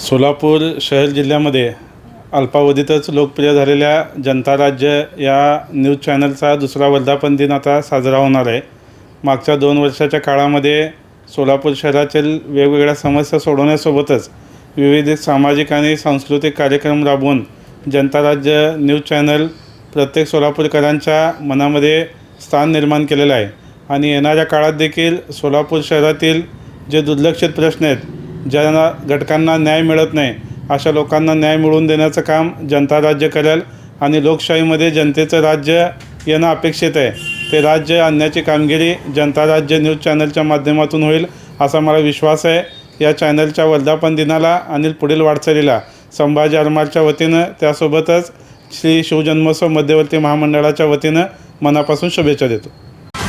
सोलापूर शहर जिल्ह्यामध्ये अल्पावधीतच लोकप्रिय झालेल्या जनता राज्य या न्यूज चॅनलचा दुसरा वर्धापन दिन आता साजरा होणार आहे. मागच्या दोन वर्षाच्या काळामध्ये सोलापूर शहरातील वेगवेगळ्या समस्या सोडवण्यासोबतच विविध सामाजिक आणि सांस्कृतिक कार्यक्रम राबवून जनता राज्य न्यूज चॅनल प्रत्येक सोलापूरकरांच्या मनामध्ये स्थान निर्माण केलेलं आहे. आणि येणाऱ्या काळात देखील सोलापूर शहरातील जे दुर्लक्षित प्रश्न आहेत ज्यांना घटकांना न्याय मिळत नाही अशा लोकांना न्याय मिळवून देण्याचं काम जनता राज्य करेल आणि लोकशाहीमध्ये जनतेचं राज्य येणं अपेक्षित आहे. ते राज्य आणण्याची कामगिरी जनता राज्य न्यूज चॅनलच्या माध्यमातून होईल असा मला विश्वास आहे. या चॅनलच्या वर्धापन दिनाला आणि पुढील वाटचालीला संभाजी आरमारच्या वतीनं त्यासोबतच श्री शिवजन्मोत्सव मध्यवर्ती महामंडळाच्या वतीनं मनापासून शुभेच्छा देतो.